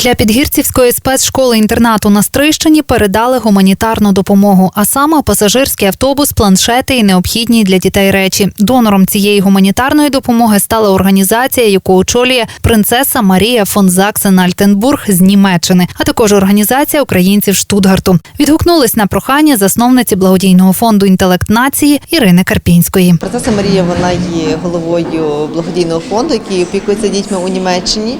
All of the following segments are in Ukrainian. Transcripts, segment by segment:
Для підгірцівської спецшколи інтернату на Стрищині передали гуманітарну допомогу, а саме пасажирський автобус, планшети і необхідні для дітей речі. Донором цієї гуманітарної допомоги стала організація, яку очолює принцеса Марія фон Заксен Альтенбург з Німеччини, а також організація українців Штутгарту. Відгукнулись на прохання засновниці благодійного фонду інтелект нації Ірини Карпінської. Принцеса Марія вона є головою благодійного фонду, який опікується дітьми у Німеччині.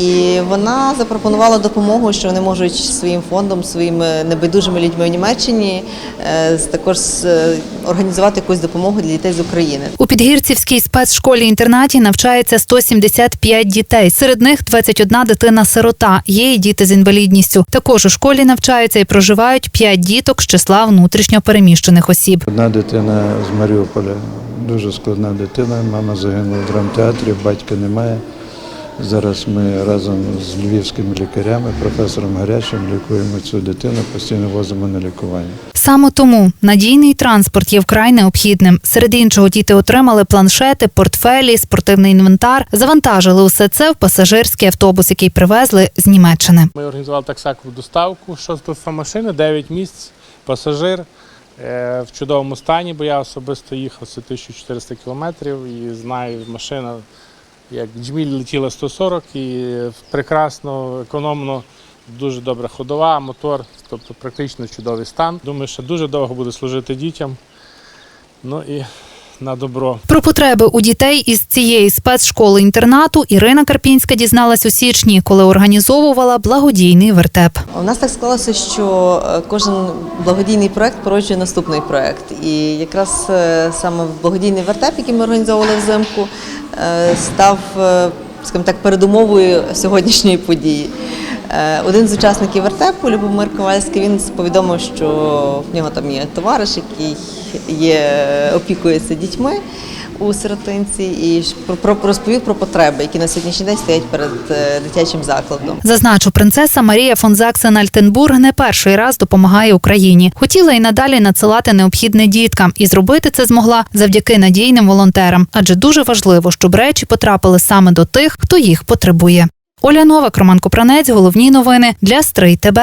І вона запропонувала допомогу, що вони можуть своїм фондом, своїми небайдужими людьми у Німеччині е, також е, організувати якусь допомогу для дітей з України. У Підгірцівській спецшколі-інтернаті навчається 175 дітей. Серед них 21 дитина-сирота. Є і діти з інвалідністю. Також у школі навчаються і проживають 5 діток з числа внутрішньо переміщених осіб. Одна дитина з Маріуполя, дуже складна дитина. Мама загинула в драмтеатрі, батька немає. Зараз ми разом з львівськими лікарями, професором Гарячим, лікуємо цю дитину, постійно возимо на лікування. Саме тому надійний транспорт є вкрай необхідним. Серед іншого, діти отримали планшети, портфелі, спортивний інвентар. Завантажили усе це в пасажирський автобус, який привезли з Німеччини. Ми організували так само доставку шостої машини, 9 місць, пасажир е, в чудовому стані, бо я особисто їхав це 1400 кілометрів і знаю, машина як джміль летіла 140 і прекрасно, економно, дуже добра ходова, мотор, тобто практично чудовий стан. Думаю, що дуже довго буде служити дітям. Ну і на добро. Про потреби у дітей із цієї спецшколи інтернату Ірина Карпінська дізналась у січні, коли організовувала благодійний вертеп. У нас так склалося, що е, кожен благодійний проект породжує наступний проект. І якраз е, саме благодійний вертеп, який ми організовували взимку, став, е, скажімо так, передумовою сьогоднішньої події. Е, Один з учасників вертепу, Любомир Ковальський, він повідомив, що в нього там є товариш, який є, опікується дітьми у сиротинці, і про- розповів про потреби, які на сьогоднішній день стоять перед е, дитячим закладом. Зазначу, принцеса Марія фон Заксен Альтенбург не перший раз допомагає Україні. Хотіла і надалі надсилати необхідне діткам, і зробити це змогла завдяки надійним волонтерам. Адже дуже важливо, щоб речі потрапили саме до тих, хто їх потребує. Оля Новак, Роман Купранець, головні новини для Стрий ТБ.